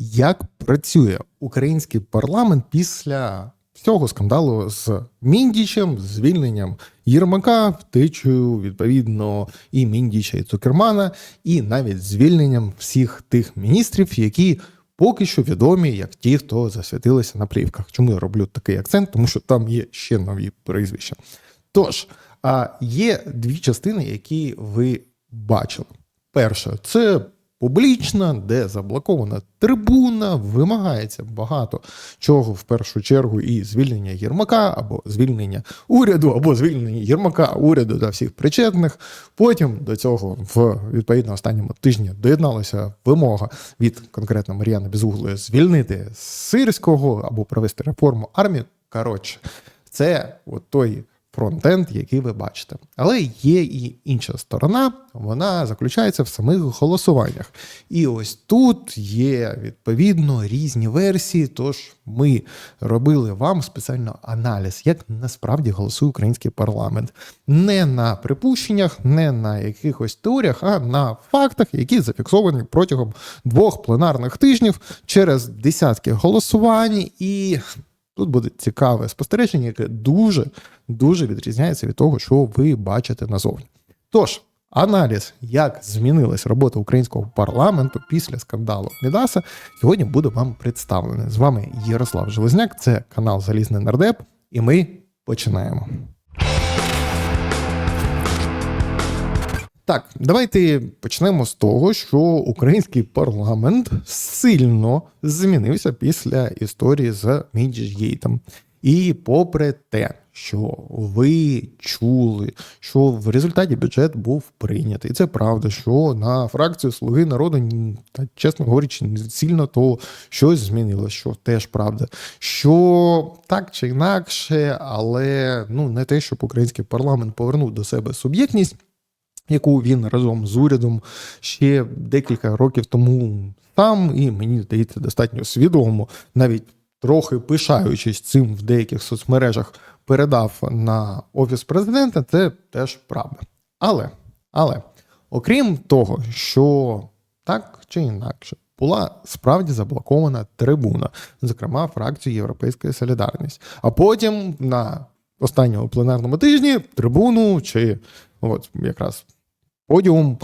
як працює український парламент після всього скандалу з Міндічем, звільненням Єрмака, втечею, відповідно, і Міндіча, і Цукермана, і навіть звільненням всіх тих міністрів, які поки що відомі як ті, хто засвятилися на плівках. Чому я роблю такий акцент? Тому що там є ще нові прізвища. Тож, а є дві частини, які ви бачили. Перша це публічна, де заблокована трибуна, вимагається багато чого в першу чергу, і звільнення Єрмака, або звільнення уряду, або звільнення Єрмака, уряду та всіх причетних. Потім до цього в відповідно останньому тижні доєдналася вимога від конкретно Мар'яни Безуглої звільнити сирського або провести реформу армії. Коротше, це от той фронтенд, який ви бачите. Але є і інша сторона, вона заключається в самих голосуваннях. І ось тут є відповідно різні версії. Тож ми робили вам спеціально аналіз, як насправді голосує український парламент. Не на припущеннях, не на якихось теоріях, а на фактах, які зафіксовані протягом двох пленарних тижнів через десятки голосувань і. Тут буде цікаве спостереження, яке дуже дуже відрізняється від того, що ви бачите назовні. Тож, аналіз, як змінилась робота українського парламенту після скандалу Мідаса, сьогодні буде вам представлений. З вами Ярослав Железняк, це канал Залізний Нардеп, і ми починаємо. Так, давайте почнемо з того, що український парламент сильно змінився після історії з Міджгейтом. І попри те, що ви чули, що в результаті бюджет був прийнятий, це правда, що на фракцію Слуги народу, та чесно говорячи, не сильно то щось змінилося, що теж правда. Що так чи інакше, але ну не те, щоб український парламент повернув до себе суб'єктність яку він разом з урядом ще декілька років тому сам, і мені здається, достатньо свідомо, навіть трохи пишаючись цим в деяких соцмережах, передав на офіс президента, це теж правда. Але, але, окрім того, що так чи інакше. Була справді заблокована трибуна, зокрема фракцію Європейська Солідарність. А потім на останньому пленарному тижні трибуну чи от якраз подіум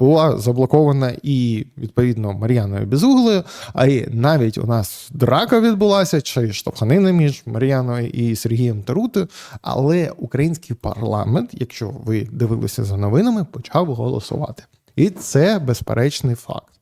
була заблокована і відповідно Мар'яною Безуглою. А і навіть у нас драка відбулася чи штовханина між Мар'яною і Сергієм Тарутою. Але український парламент, якщо ви дивилися за новинами, почав голосувати. І це безперечний факт.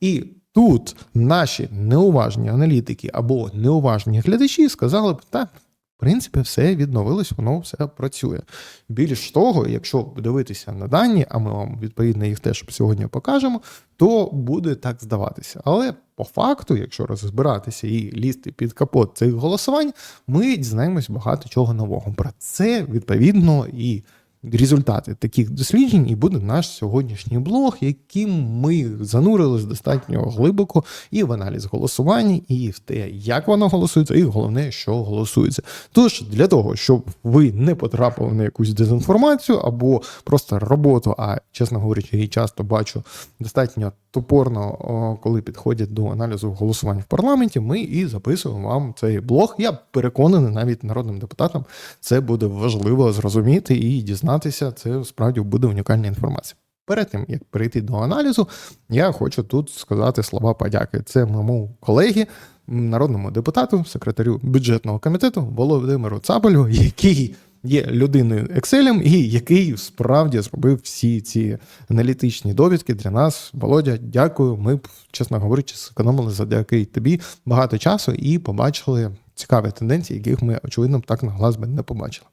І тут наші неуважні аналітики або неуважні глядачі сказали б, так, в принципі, все відновилось, воно все працює. Більш того, якщо дивитися на дані, а ми вам відповідно їх теж сьогодні покажемо, то буде так здаватися. Але по факту, якщо розбиратися і лізти під капот цих голосувань, ми дізнаємось багато чого нового. Про це відповідно і результати таких досліджень, і буде наш сьогоднішній блог, яким ми занурились достатньо глибоко і в аналіз голосування, і в те, як воно голосується, і головне, що голосується. Тож для того, щоб ви не потрапили на якусь дезінформацію або просто роботу, а чесно говорячи, я часто бачу достатньо топорно, коли підходять до аналізу голосувань в парламенті, ми і записуємо вам цей блог. Я переконаний, навіть народним депутатам це буде важливо зрозуміти і дізнатися. Це справді буде унікальна інформація. Перед тим як перейти до аналізу, я хочу тут сказати слова подяки. Це моєму колеги, народному депутату, секретарю бюджетного комітету Володимиру Цабалю, який є людиною Excel, і який справді зробив всі ці аналітичні довідки для нас. Володя, дякую. Ми, чесно говорячи, зекономили завдяки тобі багато часу і побачили цікаві тенденції, яких ми, очевидно, так на глаз би не побачили.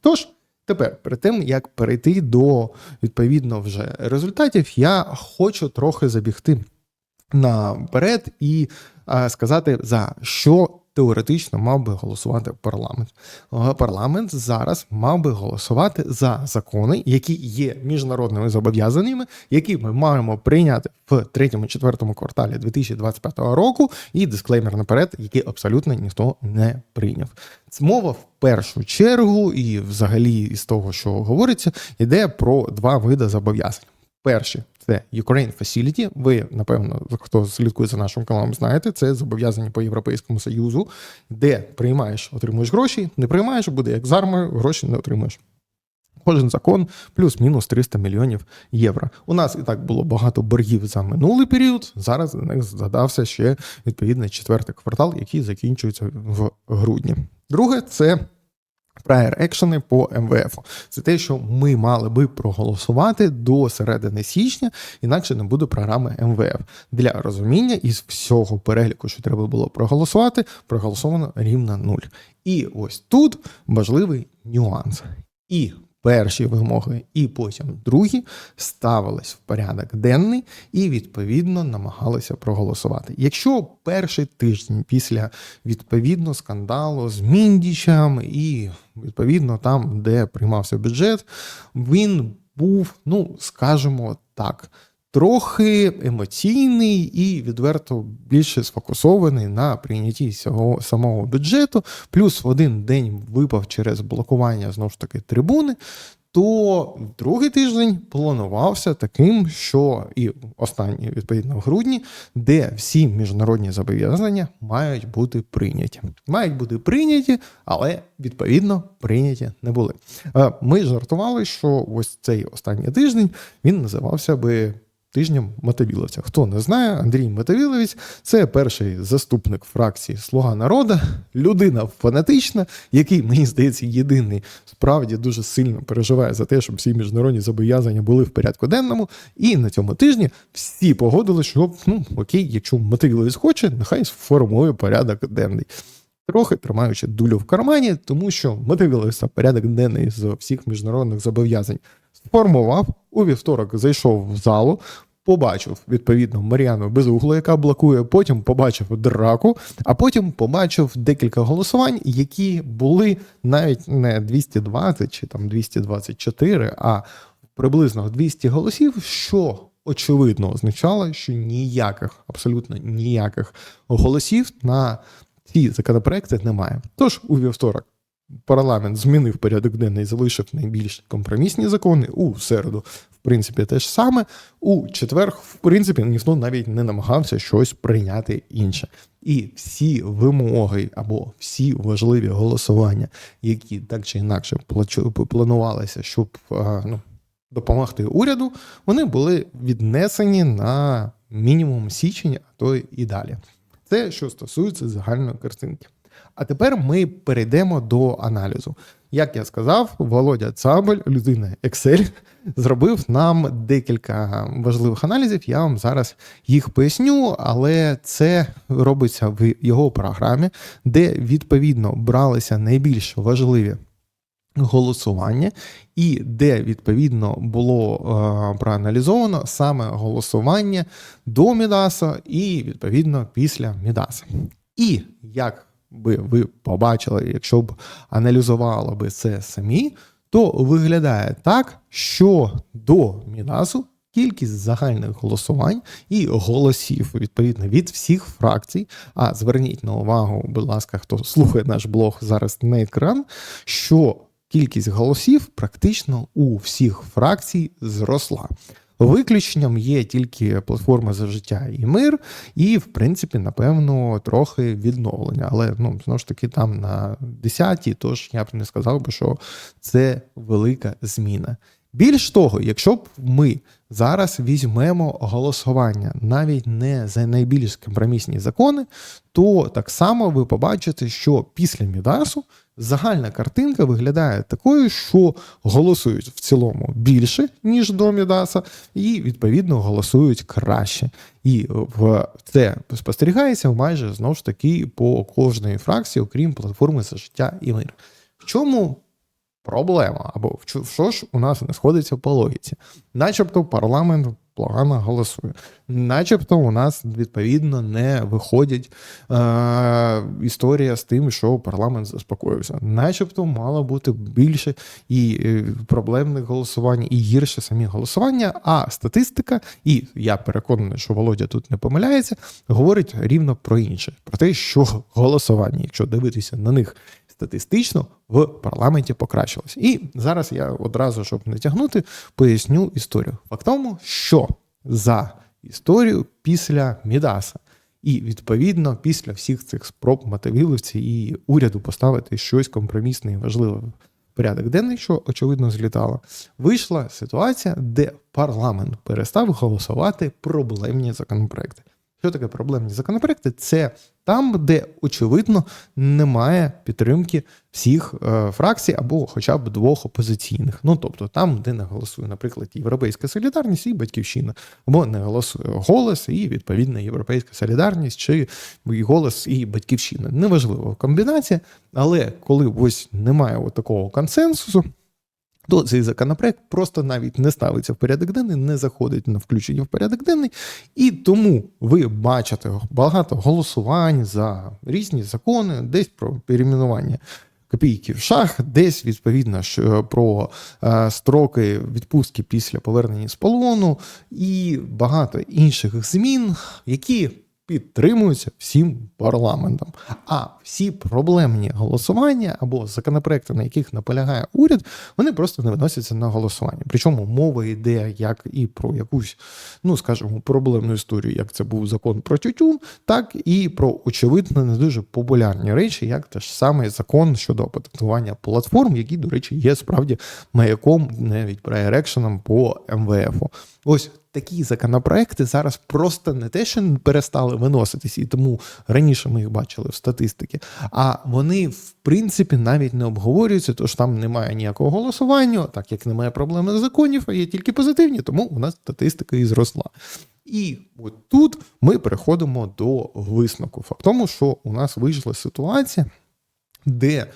Тож. Тепер, перед тим як перейти до відповідно вже результатів, я хочу трохи забігти наперед і а, сказати за що теоретично мав би голосувати парламент. Парламент зараз мав би голосувати за закони, які є міжнародними зобов'язаннями, які ми маємо прийняти в третьому-четвертому кварталі 2025 року, і дисклеймер наперед, який абсолютно ніхто не прийняв. Мова в першу чергу, і взагалі із того, що говориться, йде про два види зобов'язань. Перші це Ukraine Facility. Ви, напевно, хто слідкує за нашим каналом, знаєте, це зобов'язання по Європейському Союзу, де приймаєш, отримуєш гроші, не приймаєш, буде як з армією, гроші не отримуєш. Кожен закон плюс-мінус 300 мільйонів євро. У нас і так було багато боргів за минулий період. Зараз на них згадався ще відповідний четвертий квартал, який закінчується в грудні. Друге, це prior екшени по МВФ. Це те, що ми мали би проголосувати до середини січня, інакше не буде програми МВФ. Для розуміння із всього переліку, що треба було проголосувати, проголосовано рівно нуль. І ось тут важливий нюанс. І перші вимоги, і потім другі ставились в порядок денний і відповідно намагалися проголосувати. Якщо перший тиждень після відповідно скандалу з Міндічем і відповідно там, де приймався бюджет, він був, ну скажімо так. Трохи емоційний і відверто більше сфокусований на прийнятті цього самого бюджету, плюс в один день випав через блокування знову ж таки трибуни. То другий тиждень планувався таким, що і останній, відповідно, в грудні, де всі міжнародні зобов'язання мають бути прийняті. Мають бути прийняті, але відповідно прийняті не були. Е, Ми жартували, що ось цей останній тиждень він називався би. Тижнем Мотовіловця. Хто не знає, Андрій Мотовіловець це перший заступник фракції Слуга народу, людина фанатична, який, мені здається, єдиний справді дуже сильно переживає за те, щоб всі міжнародні зобов'язання були в порядку денному. І на цьому тижні всі погодили, що ну окей, якщо Мотовіловець хоче, нехай сформує порядок денний. Трохи тримаючи дулю в кармані, тому що мотивілися порядок денний з всіх міжнародних зобов'язань сформував у вівторок, зайшов в залу, побачив відповідно Мар'яну Безуглу, яка блокує. Потім побачив драку, а потім побачив декілька голосувань, які були навіть не 220 чи там 224, а приблизно 200 голосів, що очевидно означало, що ніяких, абсолютно ніяких голосів на ці законопроекти немає. Тож у вівторок парламент змінив порядок денний, залишив найбільш компромісні закони. У середу, в принципі, те ж саме. У четвер, в принципі, ніхто навіть не намагався щось прийняти інше. І всі вимоги або всі важливі голосування, які так чи інакше планувалися, щоб ну, допомогти уряду, вони були віднесені на мінімум січень, а то і далі. Це що стосується загальної картинки. А тепер ми перейдемо до аналізу. Як я сказав, Володя Цабель, людина Excel, зробив нам декілька важливих аналізів. Я вам зараз їх поясню, але це робиться в його програмі, де відповідно бралися найбільш важливі голосування, і де відповідно було е, проаналізовано саме голосування до Мідаса і відповідно після Мідаса. І як би ви побачили, якщо б аналізували би це самі, то виглядає так, що до Мідасу кількість загальних голосувань і голосів відповідно від всіх фракцій. А зверніть на увагу, будь ласка, хто слухає наш блог зараз на екран, що кількість голосів практично у всіх фракцій зросла. Виключенням є тільки платформа за життя і мир, і, в принципі, напевно, трохи відновлення. Але ну, знову ж таки, там на 10-ті, тож я б не сказав би, що це велика зміна. Більш того, якщо б ми зараз візьмемо голосування навіть не за найбільш компромісні закони, то так само ви побачите, що після Мідасу загальна картинка виглядає такою, що голосують в цілому більше, ніж до Мідаса, і відповідно голосують краще. І це спостерігається майже знову ж таки по кожної фракції, окрім платформи за життя і мир. В чому проблема? Або в що ж у нас не сходиться по логіці? Начебто парламент погано голосує. Начебто у нас відповідно не виходить е, історія з тим, що парламент заспокоївся. Начебто мало бути більше і е, проблемних голосувань, і гірше самі голосування. А статистика, і я переконаний, що Володя тут не помиляється, говорить рівно про інше: про те, що голосування, якщо дивитися на них статистично в парламенті покращилось. І зараз я одразу, щоб не тягнути, поясню історію. Факт що за історію після Мідаса. І відповідно після всіх цих спроб мотовілівці і уряду поставити щось компромісне і важливе в порядок денний, що очевидно злітало, вийшла ситуація, де парламент перестав голосувати проблемні законопроекти. Що таке проблемні законопроекти? Це там, де очевидно немає підтримки всіх е, фракцій або хоча б двох опозиційних. Ну тобто там, де не голосує, наприклад, Європейська солідарність і Батьківщина, або не голосує голос і відповідна Європейська солідарність, чи голос і Батьківщина. Неважливо комбінація, але коли ось немає такого консенсусу то цей законопроект просто навіть не ставиться в порядок денний, не заходить на включення в порядок денний, і тому ви бачите багато голосувань за різні закони, десь про перейменування копійки в шах, десь відповідно про е, строки відпустки після повернення з полону і багато інших змін, які підтримуються всім парламентом. А всі проблемні голосування або законопроекти, на яких наполягає уряд, вони просто не виносяться на голосування. Причому мова йде як і про якусь, ну скажімо, проблемну історію, як це був закон про тютюн, так і про очевидно не дуже популярні речі, як те ж саме закон щодо оподаткування платформ, який, до речі, є справді маяком навіть проерекшеном по МВФ. Ось такі законопроекти зараз просто не те, що перестали виноситись, і тому раніше ми їх бачили в статистиці, а вони в принципі навіть не обговорюються, тож там немає ніякого голосування, так як немає проблеми законів, а є тільки позитивні, тому у нас статистика і зросла. І от тут ми переходимо до висновку. Факт тому, що у нас вийшла ситуація, де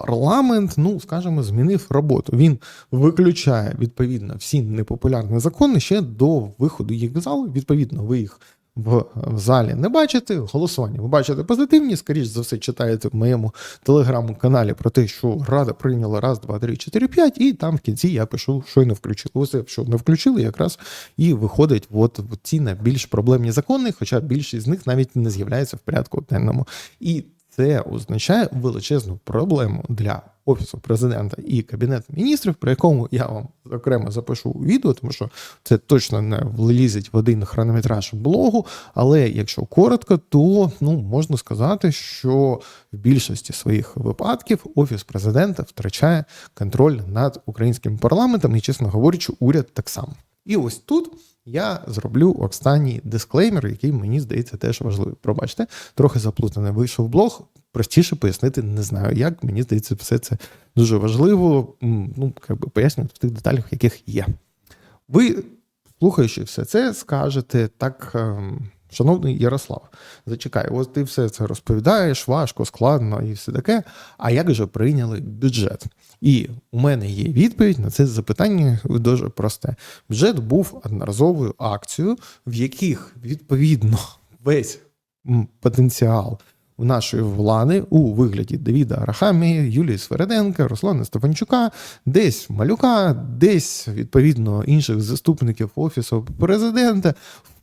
парламент, ну скажімо, змінив роботу. Він виключає відповідно всі непопулярні закони ще до виходу їх в зал. Відповідно, ви їх в залі не бачите. Голосування ви бачите позитивні. Скоріше за все, читаєте в моєму телеграм-каналі про те, що Рада прийняла раз, два, три, чотири, п'ять, і там в кінці я пишу, що не включили. Усе, що не включили, якраз і виходить от ці найбільш проблемні закони, хоча більшість з них навіть не з'являється в порядку денному. І це означає величезну проблему для офісу президента і кабінету міністрів, про якому я вам окремо запишу відео, тому що це точно не влізить в один хронометраж блогу. Але якщо коротко, то ну можна сказати, що в більшості своїх випадків офіс президента втрачає контроль над українським парламентом і, чесно говорячи, уряд так само. І ось тут я зроблю останній дисклеймер, який мені здається теж важливий. Пробачте, трохи заплутаний вийшов блог. Простіше пояснити не знаю, як. Мені здається, все це дуже важливо. Ну, як би пояснювати в тих деталях, яких є. Ви, слухаючи все це, скажете так. Шановний Ярослав, зачекай, ось ти все це розповідаєш, важко, складно і все таке. А як же прийняли бюджет? І у мене є відповідь на це запитання дуже просте. Бюджет був одноразовою акцією, в яких відповідно весь потенціал нашої влади у вигляді Давіда Арахамії, Юлії Свереденка, Руслана Стефанчука, десь малюка, десь відповідно інших заступників офісу президента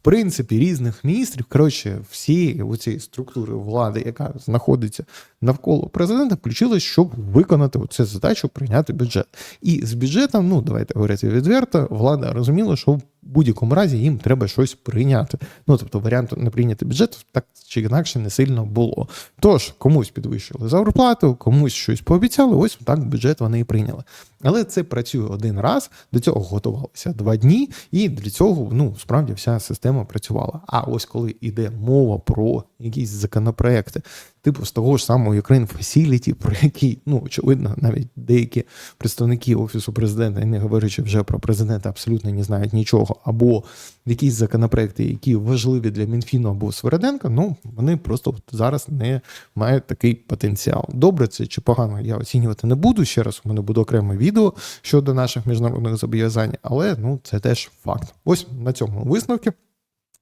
принципі різних міністрів, коротше, всі цієї структури влади, яка знаходиться навколо президента, включилась, щоб виконати цю задачу прийняти бюджет. І з бюджетом, ну давайте говорити відверто, влада розуміла, що будь-якому разі їм треба щось прийняти. Ну тобто варіанту не прийняти бюджет так чи інакше не сильно було. Тож комусь підвищили зарплату, комусь щось пообіцяли. Ось так бюджет вони і прийняли. Але це працює один раз. До цього готувалися два дні, і для цього ну справді вся система працювала. А ось коли йде мова про якісь законопроекти, типу з того ж самого Ukraine Facility, про який, ну очевидно, навіть деякі представники офісу президента, не говорячи вже про президента, абсолютно не знають нічого, або якісь законопроекти, які важливі для Мінфіну або Свереденка, ну вони просто зараз не мають такий потенціал. Добре, це чи погано, я оцінювати не буду. Ще раз у мене буде окреме відео щодо наших міжнародних зобов'язань, але ну це теж факт. Ось на цьому висновки.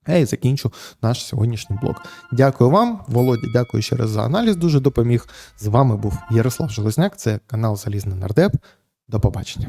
Я і закінчу наш сьогоднішній блог. Дякую вам, Володя. Дякую ще раз за аналіз. Дуже допоміг. З вами був Ярослав Железняк. Це канал Залізний Нардеп. До побачення.